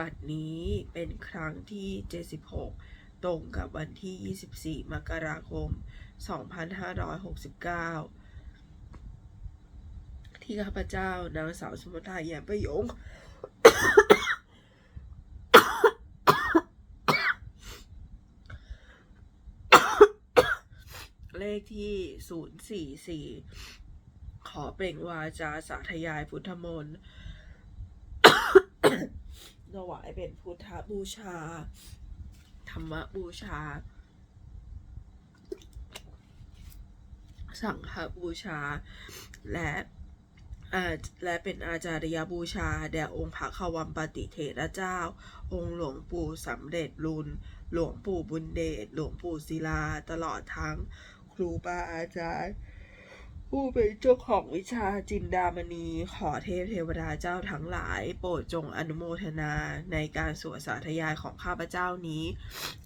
บัดนี้เป็นครั้งที่ 76 ตรงกับวันที่ 24 มกราคม 2569 ที่ข้าพเจ้านางสาวสุมทาแย้มประยงเลขที่ 044 ขอเปล่งวาจาสาธยายพุทธมนต์ ถวายเป็นพุทธบูชา ธรรมบูชา สังฆบูชา และและเป็นอาจารยบูชา แด่องค์พระขวัมปฏิเถระเจ้า องค์หลวงปู่สำเร็จรุนหลวงปู่บุญเดช หลวงปู่ศิลา ตลอดทั้งครูบาอาจารย์ ผู้เป็นเจ้าของวิชาจินดามณีขอเทพเทวดาเจ้าทั้งหลาย โปรดจงอนุโมทนาในการสวดสาธยายของข้าพเจ้านี้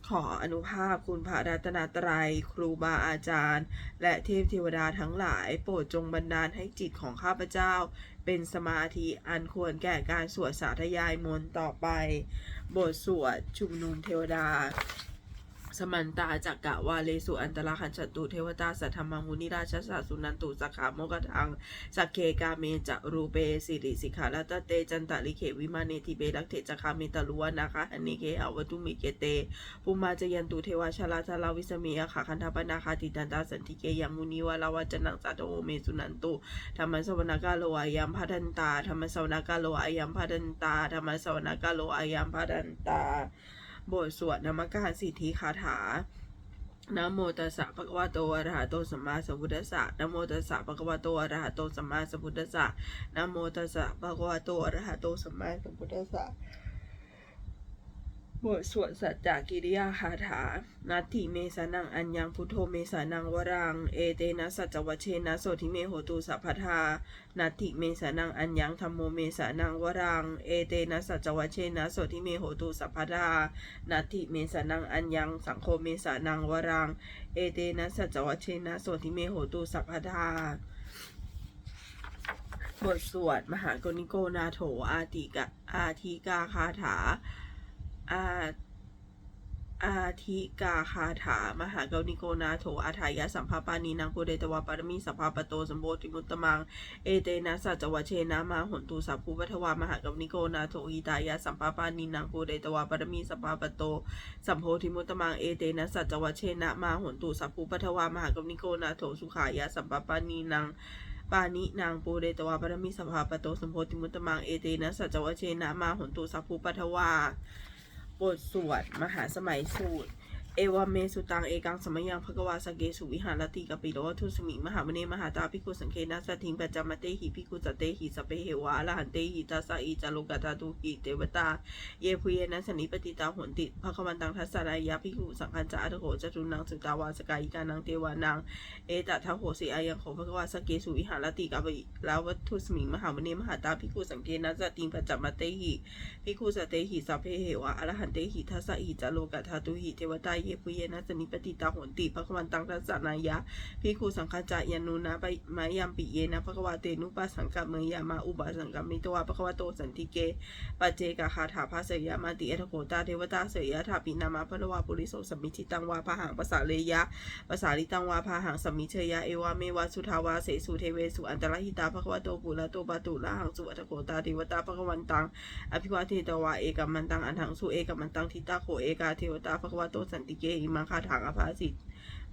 ขออนุภาพคุณพระรัตนตรัย ครูบาอาจารย์ และเทพเทวดาทั้งหลาย โปรดจงบันดาลให้จิตของข้าพเจ้า เป็นสมาธิอันควรแก่การสวดสาธยายมนต์ต่อไป บทสวดชุมนุมเทวดา สมันตาจักกะวาเลสุอันตรหันจตุเทวตาสัทธรรมังมุนิราชสาสุนันตุสักขาโมกทังสักเคกาเมจรูเปสิริสิขาลัตเตจันตะลิเขวิมาเนติเบลักเทจคาเมตลุวนะคะอันนี้เคอวัตุมิเกเตปุมาจยันตุเทวชาลาชาลาวิสเมียขาคันธปนาคาติตันตาสันติเกยังมุนีวาลาวัจนังสัตโอเมสุนันตุธรรมสวนากาโลอายัมพัทันตาธรรมสวนากาโลอายัมพัทันตาธรรมสวนากาโลอายัมพัทันตา บทสวดนามการสิทธิคาถานะโมตัสสะภะคะวะโตอะระหะโตสัมมาสัมพุทธัสสะนะโมตัสสะภะคะวะโตอะระหะโตสัมมาสัมพุทธัสสะนะโมตัสสะภะคะวะโตอะระหะโตสัมมาสัมพุทธัสสะ บทสวดสัจจกิริยาคาถานัตถิเมสานังอัญญังพุทโธเมสานังวรัง เอเตนะสัจจวัชเชนะโสทิเมโหตุสัพพทานัตถิเมสานังอัญญังธรรมโมเมสานังวรัง เอเตนะสัจจวัชเชนะโสทิเมโหตุสัพพทานัตถิเมสานังอัญญังสังโฆเมสานังวรัง เอเตนะสัจจวัชเชนะโสทิเมโหตุสัพพทาบทสวด มหากนิโกนาโถอาติกะอาทิกาคาถา อาอาทิกาคาถา มหากนิโกนาโถอาทายะสัมภาปานีนางโพเดตวาปารมีสัพพาปโตสมโบติมุตตมัง เอเตนะสัจวะเชนะมาหนตุสัพพุปัทวามหากนิโกนาโถหิตายะสัมภาปานีนางโพเดตวาปารมีสัพพาปโตสัมโพธิมุตตมังเอเตนะสัจวะเชนะมาหนตุสัพพุปัทวามหากนิโกนาโถสุขายะสัมภาปานีนางปานินางปูเรตวาปรมิสภาปโตสมโพธิมุตตมังเอเตนะสัจวะเชนะมาหนตุสัพพุปัทวา บทสวดมหาสมัยสูตร เอวเมสุตังเอกังสมัยยังภกวาสเกสุวิหารติกปิโลทุสมิมหามเนมหาตาภิกุสังเคนะสัทธิงปัจจมเตหิภิกุสเตหิสเปเหวะอรหันเตหิตัสสะอิจารุกตาตุหิเทวตา เยพุเยนะสนิปติตาหนติภควันตังทัสสารายะภิกุสังคัญจาอัตโหจตุนังสุตาวาสกายิกานังเทวานังเอตทะโหสิอายังโขภควาสเกสุวิหารติกปิลาวัตุสมิงมหามเนมหาตาภิกุสังเกนะสติงปัจจมเตหิภิกุสเตหิสเพเหวะอรหันเตหิทัสสะอิจาโลกธาตุหิเทวตาเยปุเยนะสนิปติตาโหนติภควันตังทัสนายะภิกขุสังฆจายานุนะไปมายัมปิเยนะภควาเตนุปัสสังกะเมยามาอุบาสังกะมิตวาภควโตสันติเกปัจเจกคาถาภาเสยยะมาติเอทโขตาเทวตาเสยยะถาปินามาพระวาปุริโสสมมิทิตังวาพาหังภาษาเลยะภาษาลิตังวาพาหังสมมิเชยะเอวาเมวาสุทาวาเสสุเทเวสุอันตรหิตาภควโตปุระโตปตุละหังสุอัตโขตาเทวตาภควันตังอภิวาเทตวาเอกัมมันตังอันหังสุเอกัมมันตังทิตาโขเอกาเทวตาภควโตสันติเกอิมังคาถังอภาสิต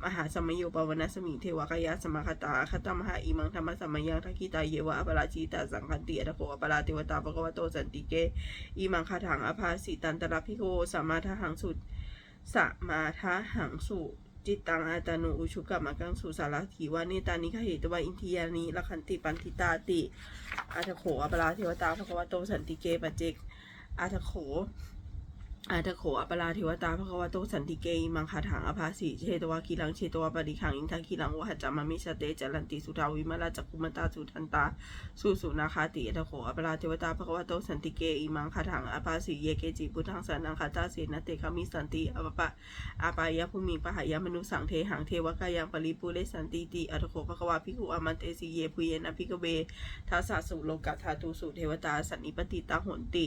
มหาสมโยปวนาสมิเทวกายะสมคตาคตมหาอิมังธรรมสมยังทักขิตาเยวะอปราชิตาสังคันติอัตโขอปราเทวตาภควโตสันติเกอิมังคาถังอภาสิตันตระพิโกสัมมาทหังสุสมาทหังสุจิตตังอาตานุอุชุกะมากังสุสารถีวาเนตานิขเหตวะอินทิยานิละคันติปันทิตาติอาทโขอปราเทวตาภควโตสันติเกปเจกอาทโข อาทโขอปราเทวตาภควโตสันติเกอิมังคาถังอภาสิเชตวะกิลังเชตวะปริขังอินทังกิลังวะหัจามามิสเตจลันติสุทาวิมาลาจักุมตาสุทันตาสุสุนาคาติอาทโขอปราเทวตาภควโตสันติเกอิมังคาถังอภาสิเยเกจิพุทธังสานังคาตาเสนเตคามิสันติอปปะอาปายะภูมิปะหายะมนุสังเทหังเทวกายังปริปุเรสันติติอัตโขภควาภิกขุอามันเตสีเยปุเยนะภิกขเวทัสสะสุโลกัตถาตุสุเทวตาสันนิปติตาหนติ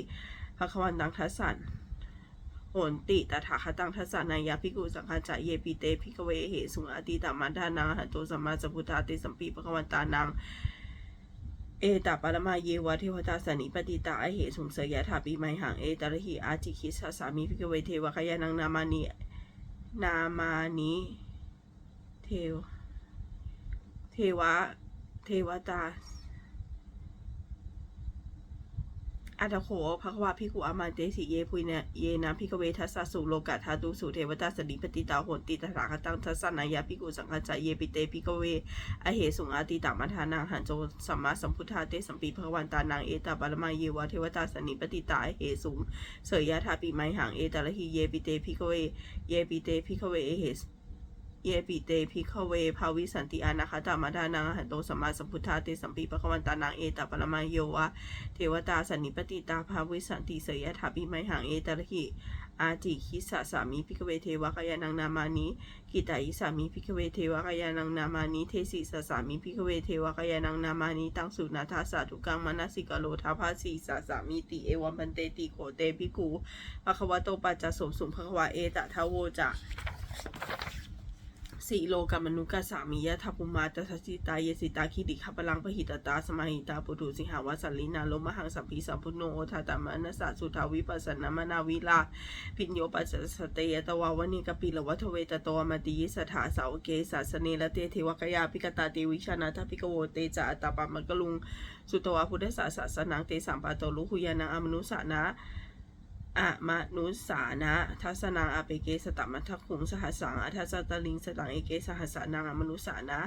ภควันตังทัสสัน โหนติตถาคตังทัสสานายาภิกขุสังฆาจาเยปิเตภิกเวเหสุงอติตามันทานังหันโตสัมมาสัมพุทธาเตสัมปีภควันตานังเอตาปรมาเยวะเทวตาสนิปติตาอเหสุงเสยถาปีไมหังเอตระหิอาจิคิสสามิภิกเวเทวคยานังนามานินามานิเทวเทวะเทวตา อัตโขภควาภิกุอามันเตสิเยปุยเนเยนะภิกเวทัสสะสุโลกะธาตุสุเทวตาสนิปติตาโหนติตถาคตังทัสสนายาภิกุสังฆจายเยปิเตภิกเวอเหสุงอาติตามาทานังหันโจสัมมาสัมพุทธาเตสัมปีภควันตานังเอตาบาลมาเยวะเทวตาสนิปติตาเหสุงเสยยะทาปีไมหังเอตาละหิเยปิเตพิกเวเยปิเตพิกเวเอเหส เยปิเตพิกเว ภาวิสันติอานาคตามาทานังหันโตสัมมาสัมพุทธาเตสัมปีภควันตานังเอตาบาลมาเยวะ เทวตาสันนิปติตาภาวิสันติเสยยะทาปีไมหังเอตาละหิอาจิคิสะสามีพิกเวเทวกายานังนามานิกิตายิสามีพิกเวเทวกายานังนามานิเทสิสสามีพิกเวเทวกายานังนามานิตังสุนาทาสาธุกังมานสิกโลทาภาสีสาสามีติเอวัมปันเตติโขเตปิกูภควะโตปัจจสมสุภควะเอตทาโวจะ สีโลกามนุกาสามียะทัพุมาตัสสิตาเยสิตาคิดิขปลังพหิตตาสมาหิตาปุถุสิงหาวสัลลินาโลมหังสัมพีสัมพุโนโอทาตามานสสะสุทาวิปัสสนามนาวิลาพิญโยปัสสเตยตวาวนิกปิลวัทเวตโตมติยิสถาสาวเกสาสเนละเตเทวกยาปิกตาเตวิชานาทพิกโวเตจาตาปามกลุงสุตวาพุทธศาสสนังเตสัมปาโตลุหุยานังอมนุสานะ อะมนุสานะ ทัสนังอเปเกสตมัทคุงสหัสสังอัทัสตลิงสตังเอเกสหัสสานังอมนุสานะ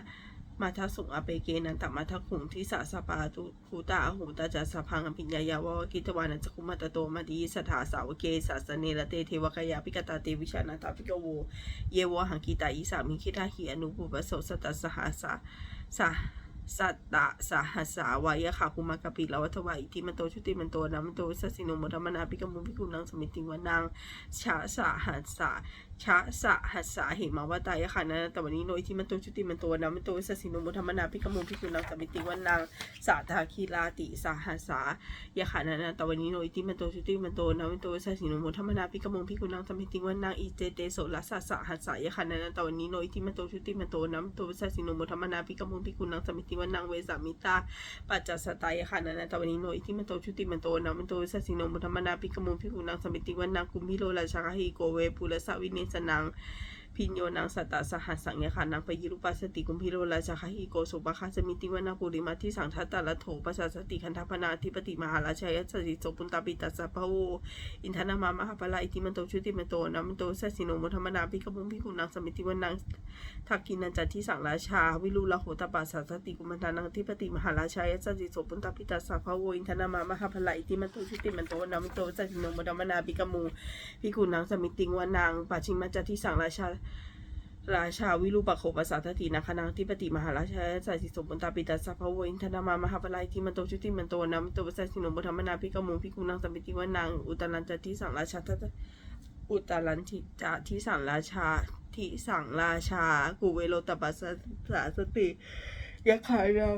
มาทัสุงอเปเกนันตมัทคุงทิสาสปาตุภูตาอหูตาจัสพังอภิญญายาวกิตวานัจคุมัตโตมาดีสถาสาวเกสาสเนลเตเทวกยาปิกตาเตวิชานาทาปิกโว เยวหังกีตาอิสามิคิทาหิอนุปุปโสสตัสหัสสะสะ สัตตะสหัสาวายะขาคุมากปิลาวัตวายอิทิมันโตชุติมันโตนะมันโตสัสสิโนโมธรรมนาปิกมุปิกุนังสมิติวันังชาสหัสสะ ชาสะหัสสะเหมาวตายะขานะแต่วันนี้โนอิติมันโตชุติมันโตนะมันโตสัสสินโมธรรมนาปิกมุปิกุนังสมิติวานังสาทาคีลาติสาหัสสายะขานะแต่วันนี้โนอิติมันโตชุติมันโตนะมันโตสัสสินโมธรรมนาปิกมุปิกุนังสมิติวานังอิเจเตโสลัสสะสะหัสสายะขานะแต่วันนี้โนอิติมันโตชุติมันโตนะมันโตสัสสินโมธรรมนาปิกมุปิกุนังสมิติวานังเวสามิตาปัจจสตายค่ะนันนะตวันนี้โนอิที่มันโตชุติมันโตนะมันโตสัสสิโนมุธรรมนาปิกมุพิกุนังสมิติวันนังกุมพิโลราชาหิโกเวปุรสวิเนสนัง พิญโยนังสัตตสหัสสังยค่ะนังไปยิรุปัสสติกุมพิโลราชาหิโกสุปะคาสมิติวนาปุริมาที่สังทัตตะละโถปัสสติคันธปนาธิปติมหาราชายสสิโสปุนตาปิตัสสะพะโวอินทนามามหาปลาอิติมันโตชุติมันโตนะมันโตสัสสิโนมุธรรมนาปิกมุพิกุนังสมิติวนนังทักกินันจัตที่สังราชา วิรุลโหตปัสสติกุมันทานังทิปติมหาราชายสัจจิโสปุนตาปิตาสาภาโวอินทนามามหาพลาอิติมันโตชุติมันโตนามิโตสัจจิโนมดมนาปิกมูพิกุนังสมิติวนางปัจฉิมจัตที่สังราชาราชาวิรุปโคปัสสะทตินาคนังทิปติมหาราชายสัจจิโสปุนตปิตาสาภาโวอินทนามามหาพลาอิติมันโตชุติมันโตนามิโตสัจจิโนมดมนาปิกมูพิกุนังสมิติวานางอุตรันจัติสังราชาทัตอุตตรันทิจาที่สั่งราชาที่สั่งราชา กุเวโรตปัสสะสติยะขายเรา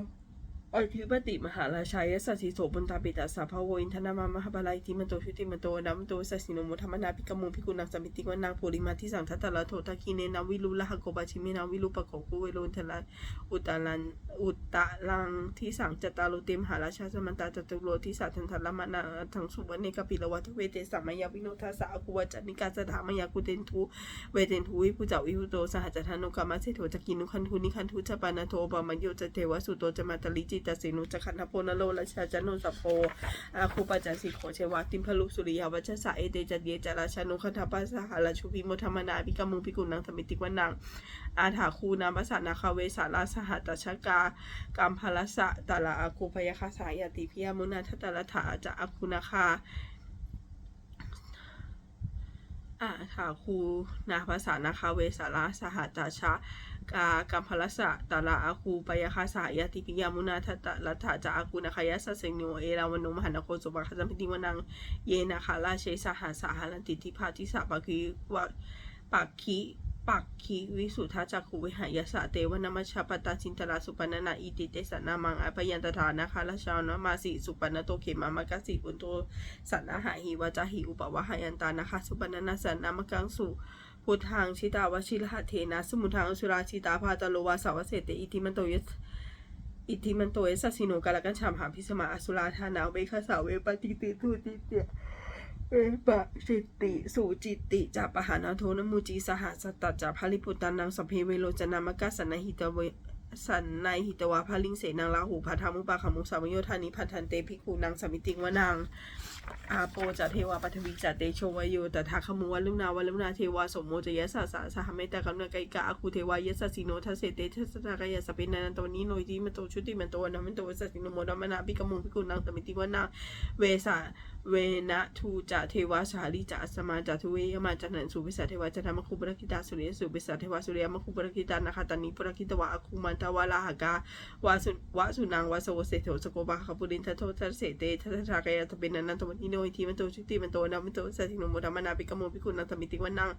อธิปติมหาราชายสัสิโสบุญตาปิตาสาภาโวอินทนามามหาบาลายทิมันโตชุติมันโตนัมโตสัสสิโนมุธรรมนาปิกมุพิกุนังสมิติวานางปุริมาที่สั่งทัตตะละโทตะคีเนนาวิลุละหโกบาชิเมนาวิลุปะโกกุเวโรนทลันอุตตรันอุตตะลังที่สั่งจตาโลเตมหาราชาสมันตาจตุโรที่สัทันทัละมนาทังสุวรรณเนกปิลวัตเวเตสัมมายาวิโนทัสสะอกุวัจจนิกาสถามายากุเตนทุเวเทนทุวิปุจาวิหุโตสหจัตถานุกรรมเสโถจักินุคันทุนิคันทุจปานาโทปามัโยจะเทวสุโตจมาตลิจิตสินุจะคันทโพนโลราชาจันโนสโพอาคูปจันสิโขเชวาติมพลุสุริยาวัชสะเอเตจัเยจาราชานุคันทปัสสหราชุพิโมธรรมนาภิกมุงภิกุนังสมิติวันนังอาถาคูนามัสสานาคาเวสาราสหัตชกากัมพลสะตาลาอาคูพยคาสายติพิยมุนาทตาละถาจะอาคูนาคา อาค่ะคูนาภาษานาคาเวสาราสหตาชะกากัมพลสะตาลาอาคูปยาคาสายติปิยามุนาทตะลัทธาจะอาคูนาคายาสเสงโนเอราวันโนมหันโคสุบะคจัมพิติวนังเยนาคาราเชสหาสาหันติทิพาทิสะปะคีวะปะคี ปักคีวิสุทธาจักขุวิหายสะเตวนามัชฌปตาจินตราสุปนนาอิติเตสนามังอภยันตถานะคะละชาวนมาสิสุปนโตเขมามกสิอุนโตสันนาหาหิวาจาหิอุปวะหายันตานะคะสุปนนาสันนามกังสุพุทธังชิตาวชิรหะเทนะสมุทังอสุราชิตาภาตโลวาสาวเสเตอิติมันโตยสอิติมันโตยสัสสิโนกาลกันชามหาพิสมาอสุราธานาเวคสาเวปฏิติทุติเต เอปะจิตติสุจิตติจะปะหานาโทนมูจีสหัสตัจจะพาลิปุตตานังสพเพเวโรจนามกัสสนหิตเวสันในหิตวาพลิงเสนางลาหูพัทามุปาขมุสามโยธานิพันธันเตภิกขุนางสมิติงวนัง อาโปจะเทวาปัทวีจะเตโชวโยตถาคมุวัลุนาวลุนาเทวาสมโมจะยะสะสะสหเมตกำเนกกะอาคูเทวายะสสิโนทัสเสเตทัสตะกายะสเปนันตวนี้โนยติมันโตชุติมันโตนะมันโตสสสิโนโมดมนาภิกมุภิกุนางสมิติวนังเวสาเวนะทูจะเทวาสาลีจะสมาจะทุเวยมาจันนันสุวิสัทเทวาจะธรรมคุปรคิตาสุริยสุวิสัทเทวาสุริยมคุปรคิตานะคะตันนี้ปรคิตวะอคุมันตวาลาหกาวาสุวาสุนางวาสวเสโถสโกบาคปุรินทโททัสเสเตทัสชากายะตะเปนันนันตวันิโนอิทีมันโตชุติมันโตนามันโตสัติโนโมธรรมนาปิกโมปิกุนัตมิติวันนัง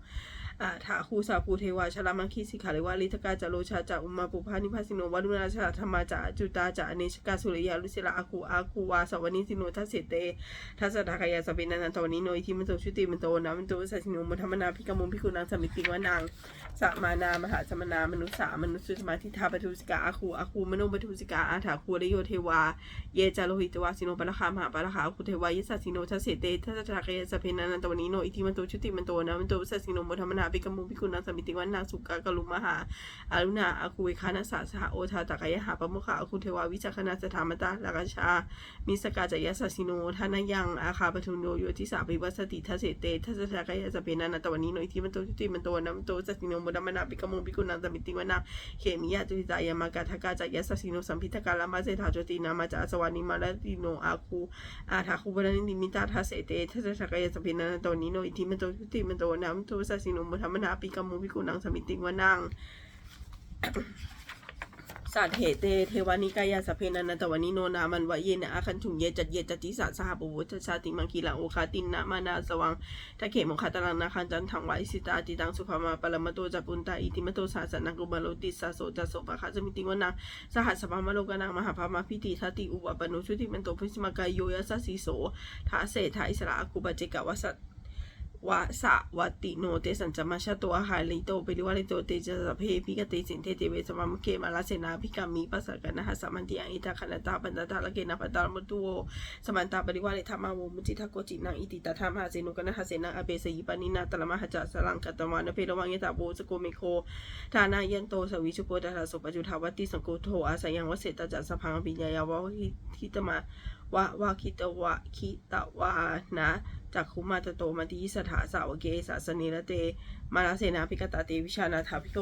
อ่าถาคูสาภูเทวาชลามังคีสิขาเลวาลิทกาจะโลชาจะอุมาปุพานิพาสิโนวัลุนาชาธรรมาจะจุตาจะอเนชกาสุริยาลุสิลาอาคูอาคูวาสวนิสิโนทัสเสเตทัสสะทากายาสเปนันตวันนี้โนยที่มันโตชุติมันโตนะมันโตสัสิโนมุธรรมนาพิกามุพิกุนางสมิติวานนางสมานามหาสมนามนุสามนุสุสมาทิทาปทุสิกาอาคูอาคูมโนปทุสิกาอาถาคูเรโยเทวา เยจาโลหิตวาสิโนปะละคามหาปะละคาคูเทวายสัสิโนทัสเสเตทัสสะทากยสเปนันตวันนี้โนอิทิมันโตชุติมันโตนะมันโตสัสิโนมธรรมนาพิกมุพิกุนางสมิติวานางสุกากะลุมหาอารุณาอาคูเวคานาสาสหโอทาตากายหาปะมุขะอาคูเทวาวิจักขณาสถามตาลากชา มิสกาจายสัสสิโนทานายังอาคาปทุนโยโยทิสาปิวัสติทัสเสเตทัสสะกายสเปนันตวันนี้โนอิทิมันโตจุติมันโตนัมโตสัสสิโนมุดามนาปิกมงปิกุนันตมิติวันาเขมิยะตุติตายามากาทกาจายสัสสิโนสัมพิทกาลามาเซธาจตินามาจาสวานิมาลติโนอาคูอาทาคูบรนิมิตาทัสเสเตทัสสะกายสพินันตนิโนอิทิมโตยุติมโตนัมโตสัสสิโนมุดามนาปิกมงปิกุนังสมิติวนัง สัตเหเตเทวานิกายาสเพนันตวานิโนนามันวะเยนะอาคันถุงเยจัดเยจัตติสาสหปุวุตชาติมังคีลาโอคาตินนะมานาสวังทะเขมงคาตลังนาคันจันทังวาอิสิตาติตังสุภามาปรมโตจัปุนตาอิติมโตสาสนังกุบาโลติสาโสจัสโสปะคะสมิติวนาสหัสสภามโลกนังมหาภามาพิติทัติอุปปนุชุติมันโตพิสมากายโยยัสสีโสทาเสทาอิสระอากุปเจกะวัสส วะสะวัติโนเตสัญจมาชาตัวหายลิโตเปริวาลิโตเตจะสะเพพิกเตสินเทเตเวสมัมเกมาลาเสนาพิกามีปัสสะกันนะหะสมันติอังอิตาคณตาปันตตาละเกนะปัตตามุตุโวสมันตาปริวาลิธรรมาวมุจิทาโกจินังอิติตาธรรมหาเสนุกันนะหะเสนาอเบสยิปานินาตละมหจัสลังกัตตวานเพรวังยตาโบสโกเมโคทานายันโตสวิชุโปตาสุปจุทาวติสังโกโทอาสยังวเสตจัสสะพังปิญญายาวะหิตมา วะวะคิตวะคิตวานะจากคุมาตโตมาติสถาสาวเกสาสนิระเต มาลาเสนาพิกตาเตวิชานาถาพิโก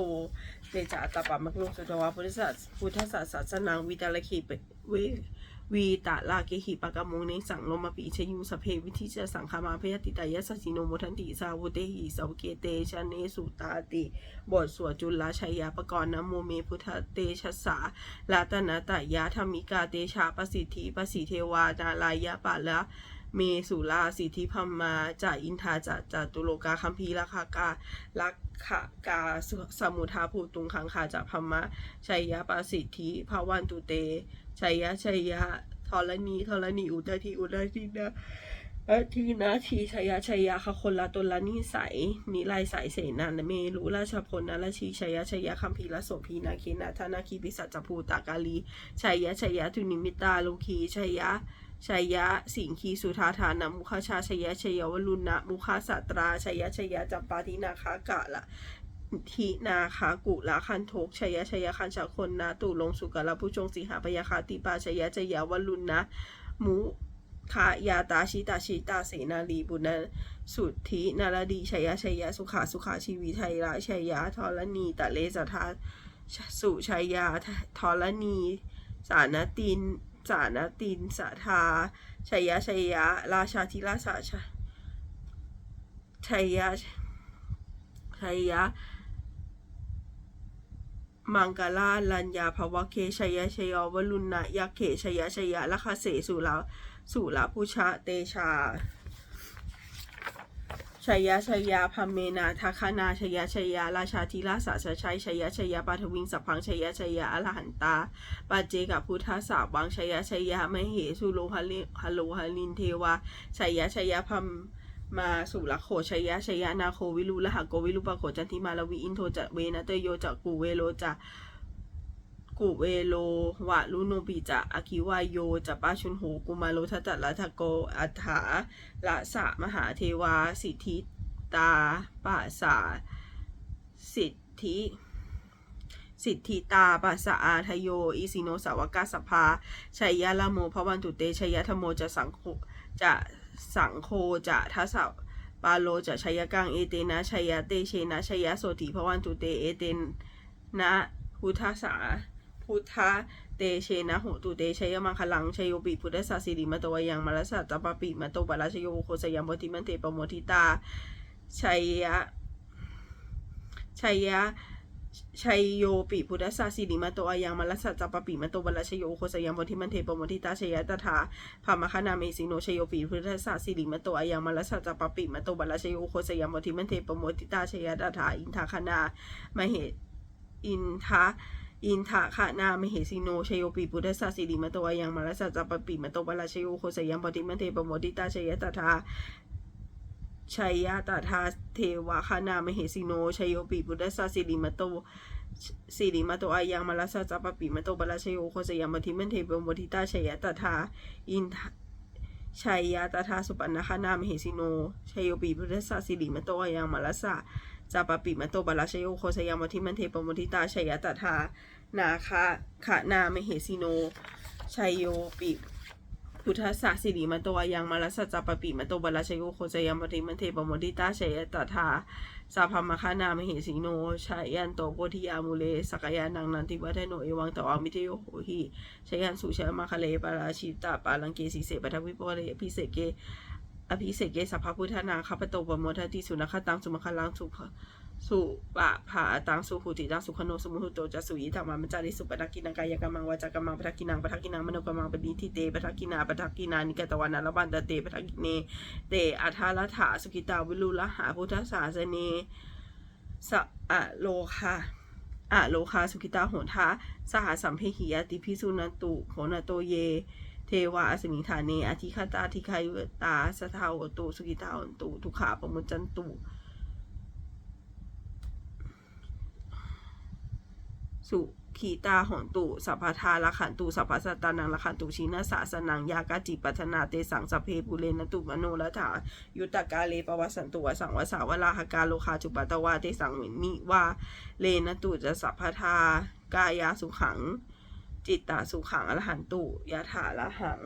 เตจาตาปามะกลุสุตวาพุทธศาสพุทธศาสสนังวิตาลคีเปววีตาลาเกหิปะกะมงเนสังโลมาปีชยุสเพวิธิจะสังคามาพยติตายสสิโนโมทันติสาวุเตหิสาวเกเตชะเนสุตาติบทสวดจุลชัยยาปกรณ์นโมเมพุทธเตชะสาลาตนาตายาธรรมิกาเตชาปสิทธิปสิเทวานาลายะปะละ เมสุลาสิทธิพัมมาจาอินทาจะจตุโลกาคัมภีราคากาลักขกาสมุทาภูตุงคังคาจะพัมมะชัยยะปสิทธิภาวันตุเตชัยยะชัยยะธรณีธรณีอุตทีอุตทีนะอาทีนาทีชัยยะชัยยะคะคนละตนละนิสัยนิไลสายเสนานเมรุราชพลนราชีชัยยะชัยยะคัมภีรโสพีนาเคนาธนาคีปิสัจภูตากาลีชัยยะชัยยะทุนิมิตาโลคีชัยยะ ชัยยะ สิงคีสุธาฐานะมุขชาชัยยะชัยยวรุณนะมุขสัตราชัยยะชัยยะจัมปาทินาคากะละทีนาคากุละคันโทกชัยยะชัยยะคันชาคนนาตุลงสุกะละผู้จงสิหาปยาคาติปาชัยยะชัยยวรุณนะมุขายาตาชิตาชิตาเสนาลีบุญนะสุทธินารดีชัยยะชัยยะสุขาสุขาชีวิไทยละชัยยะทรณีตะเลสทาสุชัยยะทรณีสานติน สานตินสาธาชัยยะชัยยะ ราชาธิราชาชัยยะชัยยะมังกลาลัญญาภวะเคชัยยะชัยยวลุณนะยะเขชัยยะชัยยะละคาเสสุลาสุลาพุชะเตชา ชัยยะชัยยะพัมเมนาทัคนาชัยยะชัยยะราชาธิราชาสชัยชัยยะชัยยะปาทวิงสัพพังชัยยะชัยยะอรหันตาปาเจกับพุทธสาวังชัยยะชัยยะมเหสุโลหะลิหะโลหะลินเทวาชัยยะชัยยะพัมมาสุรโขชัยยะชัยยะนาโควิรุละหะโกวิรุปะโขจันทิมาลวิอินโทจะเวนะเตโยจะกูเวโลจะ กุเวโล วะลุโนปิจะอาคิวายโยจะปาชุนโหกุมาโลทัตตะละทะโก อัฏฐาละสะมหาเทวา สิทธิตาปัสา สิทธิสิทธิตาปัสสะอาทโย อิสิโนสาวกาสภาชัยยะละโมพระวันตุเตชัยยะธโมจะสังโฆจะสังโฆจะทัสสะปาโลจะชัยกังเอเตนะชัยยะเตเชนะชัยยะโสติพระวันตุเตเอเตนะพุทธสา พุทธะเตเชนะโหตุเตชยมังคลังชโยปิพุทธสสสิริมโตวยังมรัสสะตปปปิมโตปะราชโยโคสยามโพธิมันเตปโมทิตาชัยยะชัยยะชัยโยปิพุทธสสสิริมโตอายังมรัสสะตปปปิมโตปะราชโยโคสยามโพธิมันเตปโมทิตาชยยะตถาพามคณาเมสิโนชโยปิพุทธสสสิริมโตอายังมรัสสะตปปปิมโตปะราชโยโคสยามโพธิมันเตปโมทิตาชยยะตถาอินทาคณามเหอินทา อินทะคะนามเหสิโนชโยปิปุทธสสสิริมโตอายังมารสสะจัปปปิมโตปะราชโยโคสยัมปติมันเทปโมติตาชยตถาชัยยะตถาเทวะคะนามเหสิโนชโยปิปุทธสสสิริมโตสิริมโตอายังมารสสะจัปปปิมโตปราชโยโคสยัมปติมันเทปโมติตาชยตถาอินชัยยะตถาสุปันนะคะนามเหสิโนชโยปิปุทธสสสิริมโตอายังมารสสะจาปปิมะโตบาลาชโยโคสยามทิมันเทปมุทิตาชยตถา นาคะขะนามเหสิโน ชัยโยปิพุทธสสสิริมะโตอายังมาลสสะจาปปิมะโตบาลาชโยโคสยามทิมันเทปมุทิตาชัยตถาสาพามะคะนามเหสิโนชัยยันโตโพธิยามุเลสกยานังนันติวัฒโนเอวังตออามิเทโยโหหิชัยยันสุชยมาคะเลปาราชิตาปาลังเกสีเสปทัพวิปวเรพิเศเกอภิเศกเกสัพพุทธนาคาปโตปโมทัติสุนัขตังสุมคลังสุภ สุปะภาตังสุหุติตังสุขโนสมุหุโตจะสุยิธรรมามัจจาริสุปทักกินังกายกรรมังวาจากรรมังปทักกินังปทักกินังมโนกรรมังปณิทิเตปทักกินาปทักกินานิกตวานาลบันตเตปทักกิเนเตอัทาลถาสุกิตาวิลุละหาพุทธศาสเนสะอะโลคาอะโลคาสุกิตาโหทาสหสัมเพหิยติพิสุนันตุโหนโตเยเทวาอสมิงฐาเนอธิคตาธิคายุตาสทาวตุสุกิตาหนตุทุขาปมุจจันตุ สุขีตาหอนตุสัพพทาละขันตุสัพพสตานังละขันตุชินาสาสนังยากาจิปัฒนาเตสังสเพปุเรนตุมโนละถายุตกาเลปวัสสันตุวสังวสาวลาหกาโลคาจุปตวาเตสังมิวาเลนตุจะสัพพทากายาสุขัง จิตตาสุขังอรหันตุยะถาละหัง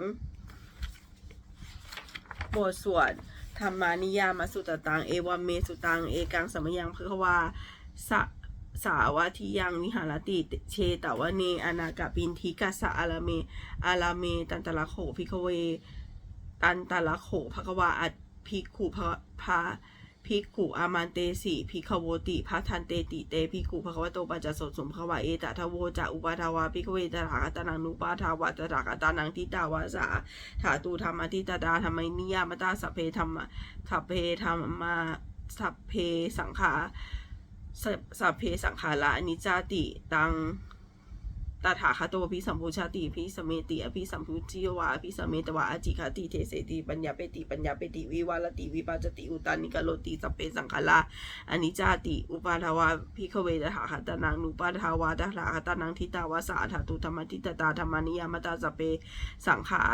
บทสวดธรรมานิยามสุตตังเอวามเมสุตังเอกังสมยังเพคะวาสะ สาวาทิยังวิหารติเชตวเนอนาคปินทิกัสะอาราเมอาราเม ตันตละโขพิกเว ตันตละโขภควาอัดพิกขุพะพะพิกขุอามันเตสีพิกขโวติพระทันเตติเตพิกขุภควโตปัจจสสมภควาเอตทะโวจะอุปาทาวาพิกเวตถาคตานังนุปาทาวาตถาคตานังทิตาวาสาถาตูธรรมทิตดาธรรมนิยามตาสัพเพธรรมสัพเพธรรมาสัพเพสังขา สัพเพสังขาระอนิจจาติตังตถาคตโตพิสัมพุชาติพิสมเมติอภิสัมพุจิวาอภิสมเมตวาอจิคติเทเสติปัญญาเปติปัญญาเปติวิวาลติวิปาจติอุตานิกโลติสัพเพสังขาราอนิจจาติอุปาทาวาพิขเวตถาคตานังนุปาทาวาตถาคตานังทิตาวาสาถาตุธรรมทิตตาธรรมานิยามตาสัพเพสังขา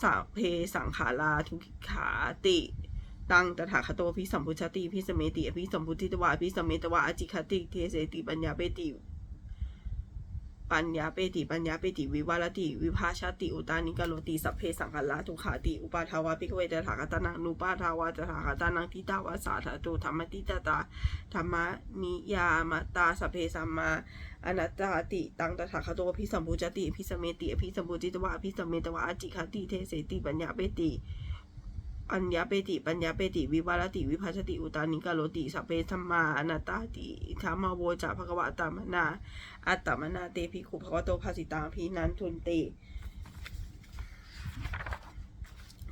สัพเพสังขาราทุกขาติ ตังตถาคตโตพิสัมพุชติพิสมเมติอภิสัมพุทิตวาอภิสมเมตวาอจิคติเทเสติปัญญาเปติปัญญาเปติปัญญาเปติวิวาลติวิภาชาติอุตานิกโลติสัพเพสังขารทุขาติอุปาทาวาปิกเวตถาคตานังนุปาทาวาตถาคตานังทิตาวาสาธาตุธรรมติตาตาธรรมนิยามตาสัพเพสัมมาอนัตตาติตังตถาคตโตพิสัมพุจติพิสมเมติพิสัมพุจิตวะพิสมเมตวะอจิคติเทเสติปัญญาเปติ ปัญญาเปติ ปัญญาเปติ วิวาลติ วิภาชติ อุตานิกาโลติสัพเพธรรมาอนัตตาติธรรมาโวจะภควะตามนา อัตตมนาเตภิกขุภควโตภาสิตังพีนันทุนติ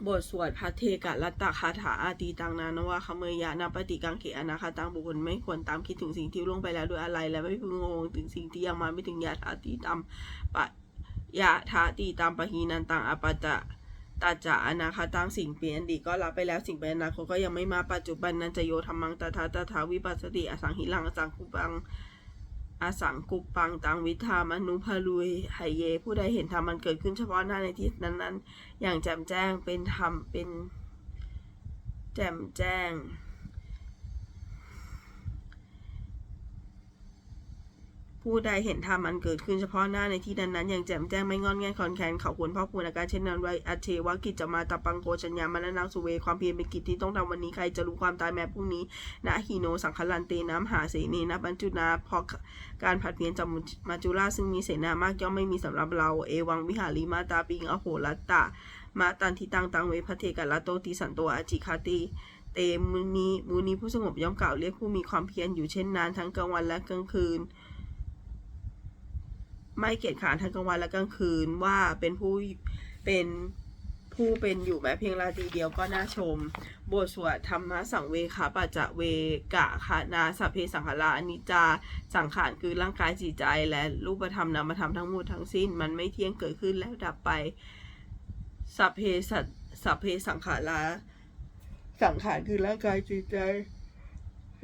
บทสวดพัทเทกะรัตตคาถาอาตีตังนานวะคเมยะนาปฏิกังเขอนาคาตังบุคคลไม่ควรตามคิดถึงสิ่งที่ล่วงไปแล้วด้วยอะไร และไม่พึงงงถึงสิ่งที่ยังมาไม่ถึงยาทาตีตามปะยะทาตีตามปะหีนันตังอปตะ ตาจาอนาคาตังสิ่งเปลี่ยนดีก็รับไปแล้วสิ่งเป็นอนาคตก็ยังไม่มาปัจจุบันนั้นจะโยธรรมังตถาตถาวิปัสสติอสังหิลังอสังคุปังอาสังกุปังตังวิธามนุภาลุยไหเย ผู้ใดเห็นธรรมมันเกิดขึ้นเฉพาะหน้าในที่นั้นนั้นๆอย่างแจ่มแจ้งเป็นธรรมเป็น แจ่มแจ้ง ผู้ใดเห็นธรรมมันเกิดขึ้นเฉพาะหน้าในที่นั้นนั้นๆอย่างแจ่มแจ้งไม่งอนแงนคอนแคนเขาควรพ่อควรอาการเช่นนั้นไว้อัจเทวกิจจะมาตะปังโกชัญญามานนังสุเวความเพียรเป็นกิจที่ต้องทำวันนี้ใครจะรู้ความตายแม้พรุ่งนี้นะฮีโนสังคลันเตน้ำหาเสนีนะบรรจุนาเพราะการผัดเปลี่ยนจามาจุราซึ่งมีเสนามากย่อมไม่มีสำหรับเราเอวังวิหารีมาตาปิงอโหรัตตะมาตันทิตังตังเวพระเทกัลลโตติสันโตอาจิคาติเตมุนีมุนีผู้สงบย่อมกล่าวเรียกผู้มีความเพียรอยู่เช่นนั้นทั้งกลางวันและกลางคืน ไม่เกียจขานทั้งกลางวันและกลางคืนว่าเป็นผู้เป็นผู้เป็นอยู่แม้เพียงราตรีเดียวก็น่าชม บทสวดธรรมะสังเวขาปัจจเวกะคานาสัพเพสังขาราอนิจจา สังขารคือร่างกายจิตใจและรูปธรรมนามธรรมทั้งหมดทั้งสิ้น มันไม่เที่ยงเกิดขึ้นแล้วดับไป สัพเพสัสัพเพสังขาราสังขารคือร่างกายจิตใจ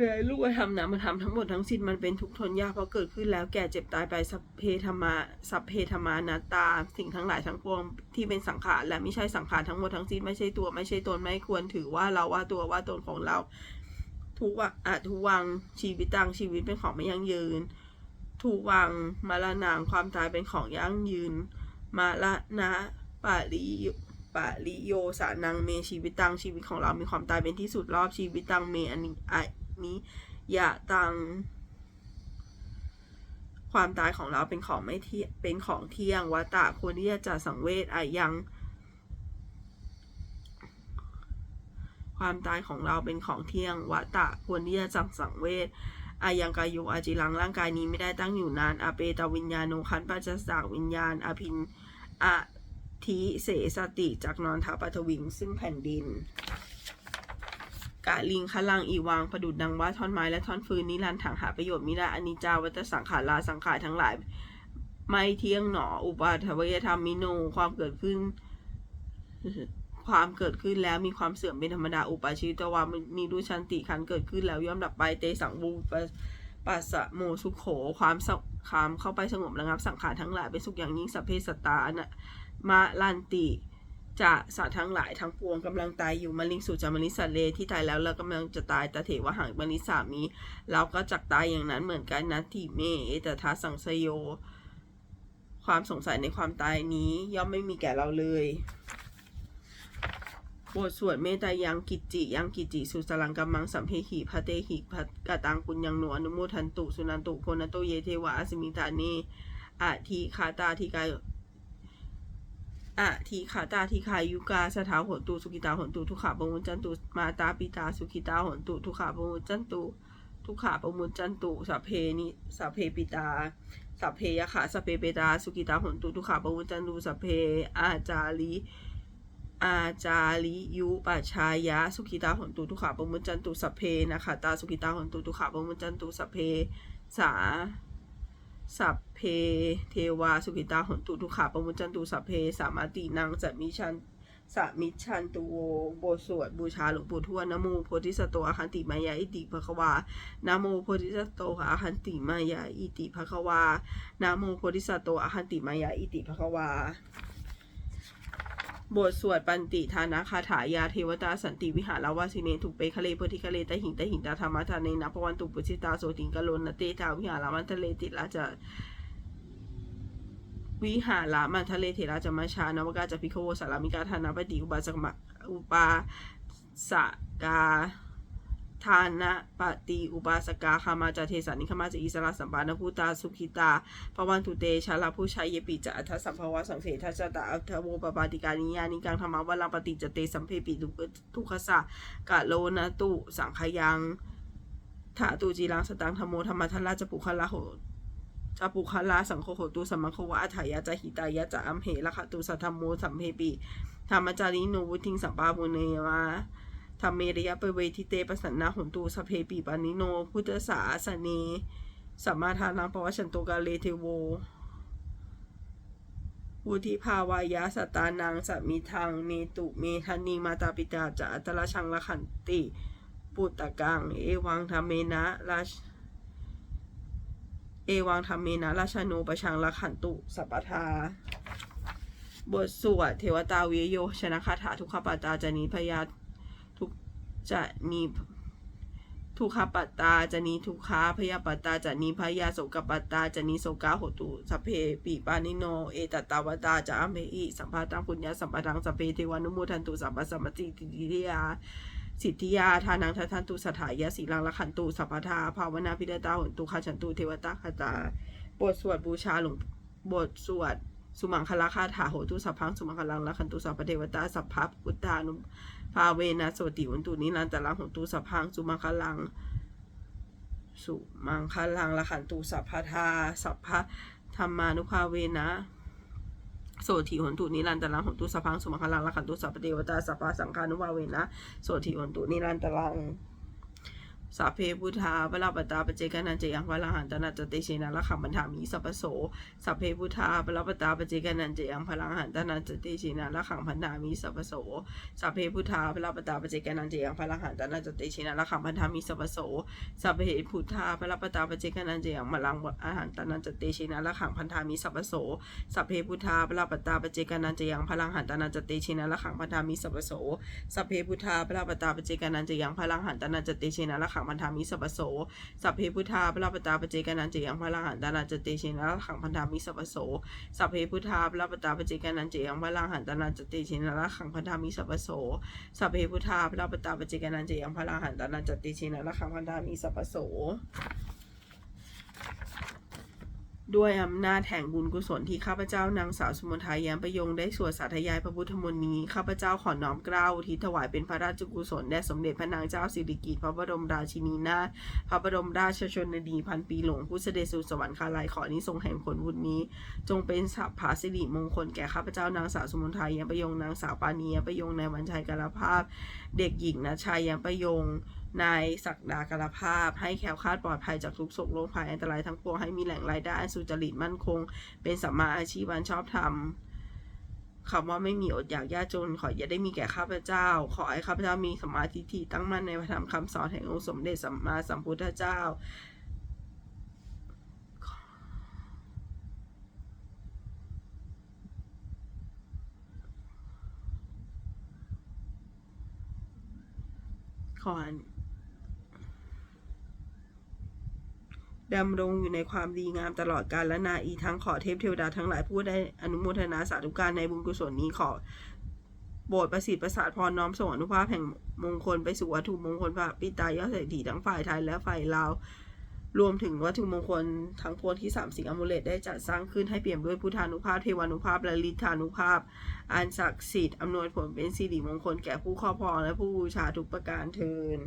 และรูปธรรมนามธรรมทั้งหมดทั้งสิ้นมันเป็นทุกทนยากเพราะเกิดขึ้นแล้วแก่เจ็บตายไปสัพเพธรรมาสัพเพธรรมานาตา สิ่งทั้งหลายทั้งปวงที่เป็นสังขารและไม่ใช่สังขารทั้งหมดทั้งสิ้นไม่ใช่ตัวไม่ใช่ตนไม่ควรถือว่าเราว่าตัวว่าตนของเรา ทุกวะอะทุวังชีวิตตังชีวิตเป็นของไม่ยั่งยืน ทุวังมรณางความตายเป็นของยั่งยืน มาละนะปาริปาริโยสานังเมชีวิตตังชีวิตของเรามีความตายเป็นที่สุดรอบชีวิตตังเมอันอะ นี้ยะตัง ความตายของเราเป็นของไม่เที่ยเป็นของเที่ยงวัตตะควรที่จะจัดสังเวชอะยัง ความตายของเราเป็นของเที่ยงวัตตะควรที่จะจัดสังเวชอายังกายุอาจิลังร่างกายนี้ไม่ได้ตั้งอยู่นานอาเปตวิญญาณโนคันปัจจสากวิญญาณ อภินอะทิเสสติจากนอนทัปฐวิงซึ่งแผ่นดิน กะลิงคลังอีวังประดุดดังว่าท่อนไม้และท่อนฟืนนิรันถังหาประโยชน์มิได้อนิจจาวัตสังขาราสังขารทั้งหลาย ไม่เที่ยงหนอ อุปาทวยธรรมมิโนความเกิดขึ้น ความเกิดขึ้นแล้วมีความเสื่อมเป็นธรรมดาอุปาชิตวามีดูชันติขันเกิดขึ้นแล้วย่อมดับไปเตสังบูปปัสสะโมสุขโขความความเข้าไปสงบระงับสังขารทั้งหลายเป็นสุขอย่างยิ่งสัพเพสตานะมาลันติ จะสัตว์ทั้งหลายทั้งปวงกำลังตายอยู่มลิงสุจามลิสัตเลที่ตายแล้วแล้วกำลังจะตายตะเถวะหังมลิสามีเราก็จักตายอย่างนั้นเหมือนกันนะทิเมเอตทัสสังสโย ความสงสัยในความตายนี้ย่อมไม่มีแก่เราเลยบทสวดเมตายังกิจจิยังกิจจิสุสลังกัมมังสัมเพหิพระเตหิพักตังปุญญังหนวอนุโมทันตุสุนันตุโพนันโตเยเทวะอสมิตาเนอาทิคาตาทิกาย อะทีขาตาทีขายุกาสถาหนตุสุขิตาหนตุทุขาปมุจจันตุมาตาปิตาสุขิตาหนตุทุขาปมุจจันตุทุขาปมุจจันตุสัพเพนิสัพเพปิตาสัพเพยขาสัพเพเปตาสุขิตาหนตุทุขาปมุจจันตุสัพเพอาจาริอาจาริยุปัชชายะสุขิตาหนตุทุขาปมุจจันตุสัพเพนะคะตาสุขิตาหนตุทุขาปมุจจันตุสัพเพสา สัพเพเทวาสุขิตาหนตุทุขาปมุจันตุสัพเพสามาตินางจะมีชันสามิชันตุโวบสวดบูชาหลวงปู่ทวดนโมโพธิสัตโตอาคันติมายาอิติภควานโมโพธิสัตโตอาคันติมายาอิติภควานโมโพธิสัตโตอาคันติมายาอิติภควา บทสวดปันติทานาคาถายาเทวตาสันติวิหารวาสิเนทุเปคะเลโพธิคะเลตหิงตหิงตาธรรมทานเนนะปวันตุปุชิตาโสติงกะโลนนเตตาวิหารามันทะเลติลาจะวิหารามันทะเลเทระจะมาชานวกาจะพิโควสารามิกาธานาปฏิอุบาสกมะอุปาสกา ทานะปฏิอุบาสกาคามาจะเทสานิคมาจะอิสระสัมปานภูตาสุขิตาพวันตุเตชาลาผู้ชัยเยปิจะอัทสัมภวะสังเสทัจตาอัทโวปปาติกานิยานิกังธรรมวัลังปฏิจเตสัมเพปิทุทุคสะกะโลนะตุสังขยังถาตุจีรังสตังธรรมโมธรรมทัลลาจะปุคละโหจาปุคลาสังโฆโหตุสัมมังควะอัฏฐายะจะหิตายะจะอัมเหระคะตุสัทธมโมสัมเพปีธรรมจาริโนวุติงสัมปามุเนวา ธรรมเมริยะเปเวทิเตปสันนาหนตูสเพปีปานิโน พุทธสาสเนสัมมาทานังปวชันโตกาเลเทโววุธิภาวายะสตานังสัมิทังเมตุเมทันีมาตาปิตาจะอัตละชังละขันติ ปุตตะกัง เอวังธรรมเมนะราชเอวังธรรมเมนะราชโนประชังละขันตุสัปปทา บทสวดเทวตาวิโยชนะคาถาทุกขปัตาจานีพยา จะนีทุกขปัตตาจานีทุกขาพยาปัตตาจานีพยาโสกปัตตาจานีโสกาหตุสเพปีปานิโน เอตตาวตาจะอัมเมอิสัมภาตังปุญญาสัมปทังสเพเทวานุโมทันตุสัมปสัมปติติทิยาสิทธิยาทานังทัทันตุสถายะสีลังละขันตุสัพพทาภาวนาพิเดตาหนตุขฉันตุเทวตาคตา บทสวดบูชาหลวงบทสวด สุมังคลาคาถาโหตุสัพพังสุมังคลังละขันตุสัพพเทวตาสัพพพุทธานุภาเวนะโสติวันตุนิรันตลังโหตุสัพพังสุมังคลังสุมังคลังละขันตุสัพพทาสัพพะธรรมานุภาเวนะโสติหนตุนิรันตลังโหตุสัพพังสุมังคลังละขันตุสัพพเทวตาสัพพะสังฆานุภาเวนะโสติหนตุนิรันตลัง สัพเพพุทธาเวลาปตาปเจกนันเจยังพลังหันตนาจเตเชนะละขัมบันธามีสัพโสสัพเพพุทธาเวลาปตาปเจกนันเจยังพลังหันตนาจเตเชนะละขังพันธามีสัพโสสัพเพพุทธาเวลาปตาปเจกนันเจยังพลังหันตนาจเตเชนะละขังพันธามีสัพโสสัพเพพุทธาเวลาปตาปเจกนันเจยังพลังอาหารตนาจเตเชนะละขังพันธามีสัพโสสัพเพพุทธาเวลาปตาปเจกนันเจยังพลังหันตนาจเตเชนะละขังพันธามีสัพโสสัพเพพุทธาเวลาปตาปเจกนันเจยังพลังหันตนาจเตเชนะละขังพันธามิสัพโส สัพเพพุทธาเวลาปตาปเจกานันเจยังพลังหันตนาจเตเชนะละขังพันธามิสัพโส สัพเพพุทธาเวลาปตาปเจกานันเจยังพลังหันตนาจเตเชนะละขังพันธามิสัพโส สัพเพพุทธาเวลาปตาปเจกานันเจยังพลังหันตนาจเตเชนะละขังพันธามิสัพพโส ด้วยอำนาจแห่งบุญกุศลที่ข้าพเจ้านางสาวสมุทัยแย้มประยงได้สวดสาธยายพระพุทธมนต์นี้ข้าพเจ้าขอน้อมเกล้าทิศถวายเป็นพระราชกุศลแด่สมเด็จพระนางเจ้าสิริกิติ์พระบรมราชินีนาถพระบรมราชชนนีพันปีหลวงผู้เสด็จสู่สวรรคาลัยขออนิสงแห่งผลบุญนี้ จงเป็นสัพพาสิริมงคลแก่ข้าพเจ้านางสาวสมุทัยแย้มประยงนางสาวปานีแย้มประยงนายวันชัยกาลภาพ เด็กหญิงนะชัยแย้มประยง นายศักดากรภาพ ให้แคล้วคลาดปลอดภัยจากทุกโศกโรคภัยอันตรายทั้งปวงให้มีแหล่งรายได้สุจริตมั่นคง เป็นสัมมาอาชีพอันชอบธรรมคำว่าไม่มีอดอยากยากจน ขออย่าได้มีแก่ข้าพเจ้า ขอให้ข้าพเจ้ามีสมมาธิฏฐิตั้งมั่นในพระธรรมคำสอนแห่งองค์สมเด็จสัมมาสัมพุทธเจ้าขออัน ดำรงอยู่ในความดีงามตลอดกาลและนาอีทั้งขอเทพเทวดาทั้งหลายผู้ได้อนุโมทนาสาธุการในบุญกุศลนี้ขอโบสถ์ประสิทธิ์ประสาทพรน้อมส่งอนุภาพแห่งมงคลไปสู่วัตถุมงคลพระปิตายอดเศรษฐีทั้งฝ่ายไทยและฝ่ายลาวรวมถึงวัตถุมงคลทั้งปวงที่สามสิ่งอมุเลตได้จัดสร้างขึ้นให้เปี่ยมด้วยพุทธานุภาพเทวานุภาพและฤทธานุภาพ อันศักดิ์สิทธิ์อำนวยผลเป็นสิริมงคลแก่ผู้ครอบครองและผู้บูชาทุกประการเทิน